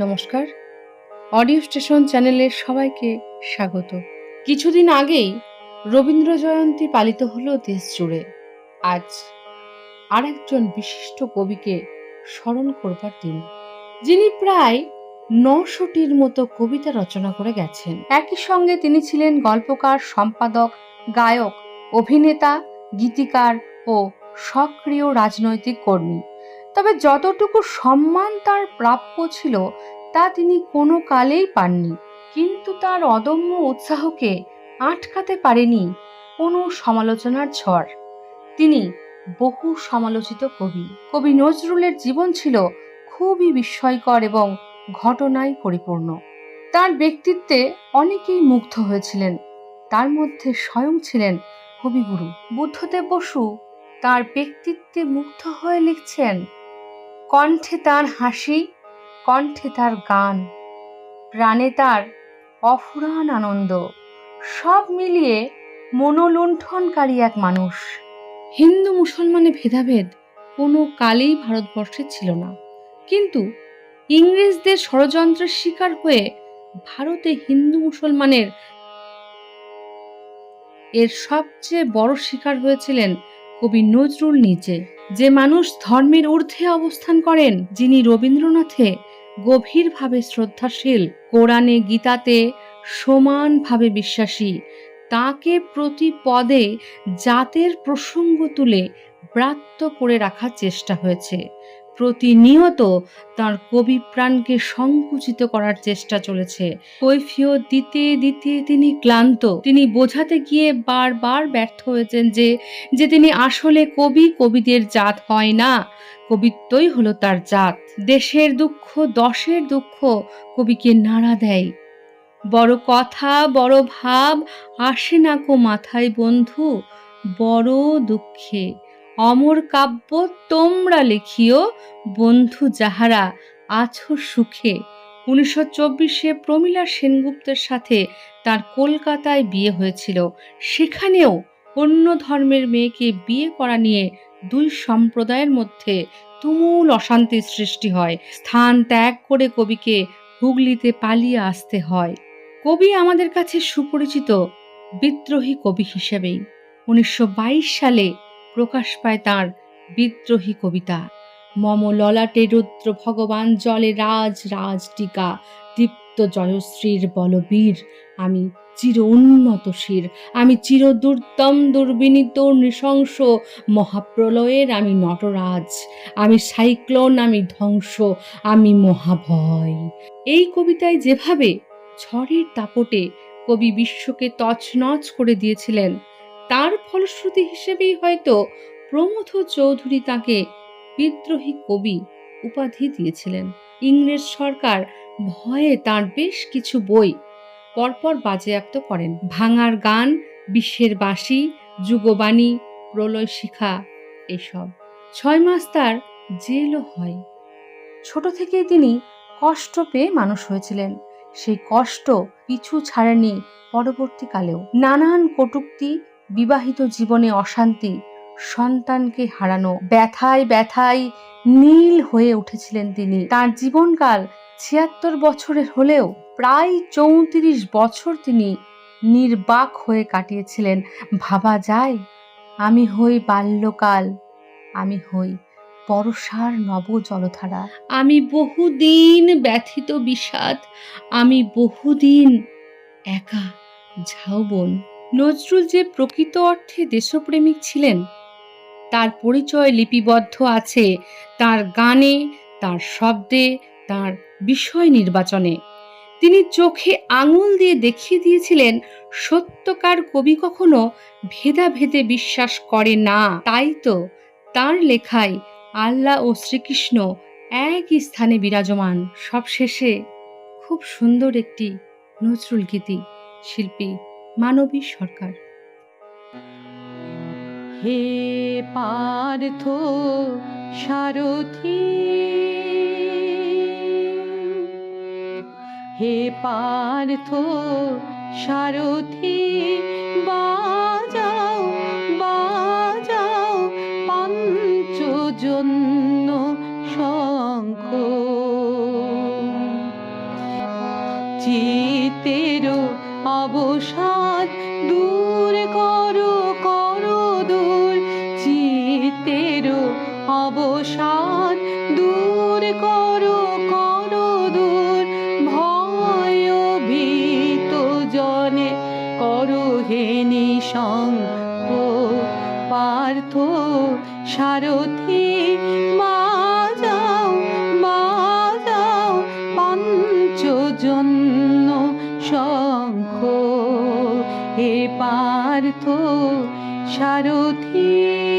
নমস্কার। Audio station চ্যানেলের সবাইকে স্বাগত। কিছুদিন আগেই রবীন্দ্র জয়ন্তী পালিত হলো দেশ জুড়ে আজ আরেকজন বিশিষ্ট কবিকে স্মরণ করবার দিন, যিনি প্রায় নশোটির মতো কবিতা রচনা করে গেছেন। একই সঙ্গে তিনি ছিলেন গল্পকার, সম্পাদক, গায়ক, অভিনেতা, গীতিকার ও সক্রিয় রাজনৈতিক কর্মী। তবে যতটুকু সম্মান তার প্রাপ্য ছিল, তা তিনি কোনো কালেই পাননি। কিন্তু তার অদম্য উৎসাহকে আটকাতে পারেনি কোনো সমালোচনার ঝড়। তিনি বহু সমালোচিত কবি। কবি নজরুলের জীবন ছিল খুবই বিস্ময়কর এবং ঘটনায় পরিপূর্ণ। তার ব্যক্তিত্বে অনেকেই মুগ্ধ হয়েছিলেন। তার মধ্যে স্বয়ং ছিলেন কবিগুরু। বুদ্ধদেব বসু তার ব্যক্তিত্বে মুগ্ধ হয়ে লিখছেন কণ্ঠে তার হাসি, কণ্ঠে তার গান, প্রাণে তার অফুরান আনন্দ, সব মিলিয়ে মনোলুণ্ঠনকারী এক মানুষ। হিন্দু মুসলমানে ভেদাভেদ কোনো কালেই ভারতবর্ষে ছিল না। কিন্তু ইংরেজদের ষড়যন্ত্রের শিকার হয়ে ভারতে হিন্দু মুসলমানের এর সবচেয়ে বড় শিকার হয়েছিলেন কবি নজরুল নিচে যে মানুষ ধর্মের ঊর্ধ্বে অবস্থান করেন, যিনি রবীন্দ্রনাথে গভীরভাবে শ্রদ্ধাশীল, কোরআনে, গীতাতে সমানভাবে বিশ্বাসী, তাকে প্রতি পদে জাতের প্রসঙ্গ তুলে ব্রাত্য করে রাখার চেষ্টা হয়েছে। প্রতিনিয়ত তার কবি প্রাণকে সংকুচিত করার চেষ্টা চলেছে। কৈফিয়ত দিতে দিতে তিনি ক্লান্ত। তিনি বোঝাতে গিয়ে বারবার ব্যর্থ হয়েছেন যে যে তিনি আসলে কবি, কবিদের জাত হয় না। কবিত্বই হলো তার জাত। দেশের দুঃখ, দশের দুঃখ কবিকে নাড়া দেয়। বড় কথা, বড় ভাব আসে না কো মাথায় বন্ধু, বড় দুঃখে। অমর কাব্য তোমরা লিখিও, বন্ধু যাহারা আছো সুখে। উনিশশো চব্বিশে প্রমীলা সেনগুপ্তের সাথে তার কলকাতায় বিয়ে হয়েছিল। সেখানেও অন্য ধর্মের মেয়েকে বিয়ে করা নিয়ে দুই সম্প্রদায়ের মধ্যে তুমুল অশান্তির সৃষ্টি হয়। স্থান ত্যাগ করে কবিকে হুগলিতে পালিয়ে আসতে হয়। কবি আমাদের কাছে সুপরিচিত, বিদ্রোহী কবি হিসেবেই। উনিশশো বাইশ সালে প্রকাশ পায় তার বিদ্রোহী কবিতা। মম ললাটে রুদ্র ভগবান, জলে রাজ রাজ টিকা দীপ্ত জয়শ্রীর বলবীর, আমি চির উন্নত শির, আমি চির দুর্দম, দুর্বিনীত, নৃশংস, মহাপ্রলয়ের আমি নটরাজ, আমি সাইক্লোন, আমি ধ্বংস, আমি মহাভয়। এই কবিতায় যেভাবে ঝড়ের দাপটে কবি বিশ্বকে তছনছ করে দিয়েছিলেন তার ফলশ্রুতি হিসেবেই হয়তো প্রমথ চৌধুরী তাকে বিদ্রোহী কবি উপাধি দিয়েছিলেন। ইংরেজ সরকার ভয়ে তার বেশ কিছু বই পরপর বাজেয়াপ্ত করেন। ভাঙার গান বিশ্বের বাসি যুগবাণী, প্রলয় শিখা এসব। ছয় মাস তার জেলও হয়। ছোট থেকেই তিনি কষ্ট পেয়ে মানুষ হয়েছিলেন। সেই কষ্ট পিছু ছাড়েনি পরবর্তীকালেও। নানান কটুক্তি বিবাহিত জীবনে অশান্তি, সন্তানকে হারানো, ব্যথায় ব্যথায় নীল হয়ে উঠেছিলেন তিনি। তার জীবনকাল ছিয়াত্তর বছরের হলেও প্রায় চৌত্রিশ বছর তিনি নির্বাক হয়ে কাটিয়েছিলেন। ভাবা যায়, আমি হই বাল্যকাল, আমি হই বর্ষার নব জলধারা আমি বহুদিন ব্যথিত বিষাদ, আমি বহুদিন একা ঝাউবন। নজরুল যে প্রকৃত অর্থে দেশপ্রেমিক ছিলেন, তার পরিচয় লিপিবদ্ধ আছে তার গানে, তার শব্দে, তার বিষয় নির্বাচনে। তিনি চোখে আঙুল দিয়ে দেখিয়ে দিয়েছিলেন, সত্যকার কবি কখনো ভেদাভেদে বিশ্বাস করে না। তাই তো তার লেখায় আল্লাহ ও শ্রীকৃষ্ণ একই স্থানে বিরাজমান। সবশেষে খুব সুন্দর একটি নজরুল গীতি শিল্পী মানবী সরকার। হে পার্থ সারথি হে পার্থ সারথি বাজাও বাজাও পঞ্চজন্য শঙ্খ। চিতের অবসাদ দূর করো করো দূর। চিতের অবসাদ দূর করো করো দূর। ভয় ভীত জনে করো হে নিশঙ্ক পার্থ সারথি। বাজাও বাজাও পঞ্চজন্য শঙ্খ হে পার্থ সারথি।